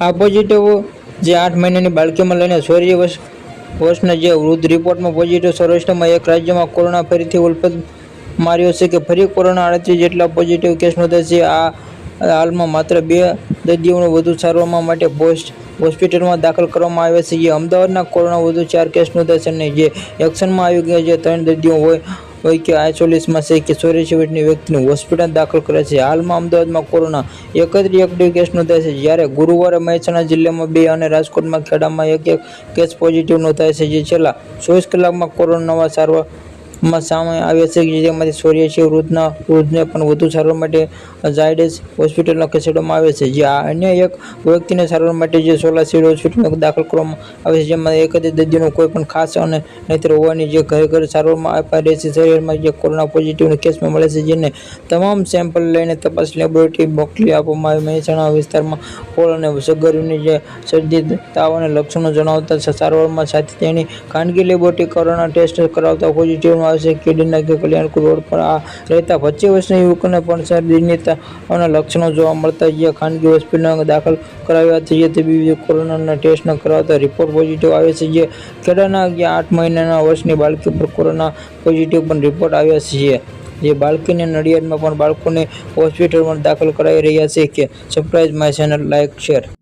આ પોઝિટિવ જે આઠ મહિનાની બાળકીમાં લઈને સૌર્ય વર્ષ, વર્ષના જે વૃદ્ધ રિપોર્ટમાં પોઝિટિવ સૌરાષ્ટ્રમાં એક રાજ્યમાં કોરોના ફરીથી ઉલ્પત માર્યો છે કે ફરી કોરોના આડત્રીસ જેટલા પોઝિટિવ કેસ નોંધાય છે. આ હાલમાં માત્ર બે દર્દીઓને વધુ સારવાર માટે પોસ્ટ હોસ્પિટલમાં દાખલ કરવામાં આવ્યા છે. જે અમદાવાદના કોરોના વધુ ચાર કેસ નોંધાય છે અને જે એક્શનમાં આવી ગયા જે ત્રણ દર્દીઓ હોય હોય કે આઇસોલેશનમાં છે કે ચોરી વર્ષની વ્યક્તિને હોસ્પિટલ દાખલ કરે છે. હાલમાં અમદાવાદમાં કોરોના એકત્રીસ એક્ટિવ કેસ નોંધાય છે, જ્યારે ગુરુવારે મહેસાણા જિલ્લામાં બે અને રાજકોટમાં ખેડામાં એક એક કેસ પોઝિટિવ નોંધાય છે, જે છેલ્લા ચોવીસ કલાકમાં કોરોના નવા સારવારમાં સામે આવ્યા છે કે જેમાંથી ચોર્યાસી વૃદ્ધના, વૃદ્ધને પણ વધુ સારવાર માટે ઝાયડસ હોસ્પિટલમાં ખસેડવામાં આવે છે. જે અન્ય એક વ્યક્તિને સારવાર માટે જે સોલા સિવિલ હોસ્પિટલમાં દાખલ કરવામાં આવે છે, જેમાં એક જ દર્દીનું કોઈ પણ ખાસ અને નહીતર હોવાની જે ઘરે ઘરે સારવારમાં અપાઈ રહી છે. શરીરમાં જે કોરોના પોઝિટિવના કેસમાં મળે છે, જેને તમામ સેમ્પલ લઈને તપાસ લેબોરેટરી મોકલી આપવામાં આવી. મહેસાણા વિસ્તારમાં કોળ અને સગર્ભની જે શરદી તાવ અને લક્ષણો જણાવતા સારવારમાં સાથે તેની ખાનગી લેબોરેટરી કોરોના ટેસ્ટ કરાવતા પોઝિટિવમાં આવે છે કેડીના કે કલ્યાણપુર રોડ. પર આ રહેતા પચીસ વર્ષના યુવકોને પણ શરદીની તાવના લક્ષણો જોવા મળતા જે ખાનગી હોસ્પિટલમાં દાખલ કરાવ્યા હતા જે તબીબી કોરોનાના ટેસ્ટ કરાવતા રિપોર્ટ પોઝિટિવ આવે છે. જે ખેડાના આઠ મહિનાના વર્ષની બાળકી પર કોરોના પોઝિટિવ પણ રિપોર્ટ આવ્યા છે. જે બાળકીને નડિયાદમાં પણ બાળકોને હોસ્પિટલમાં દાખલ કરાવી રહ્યા છે કે surprise my channel like share.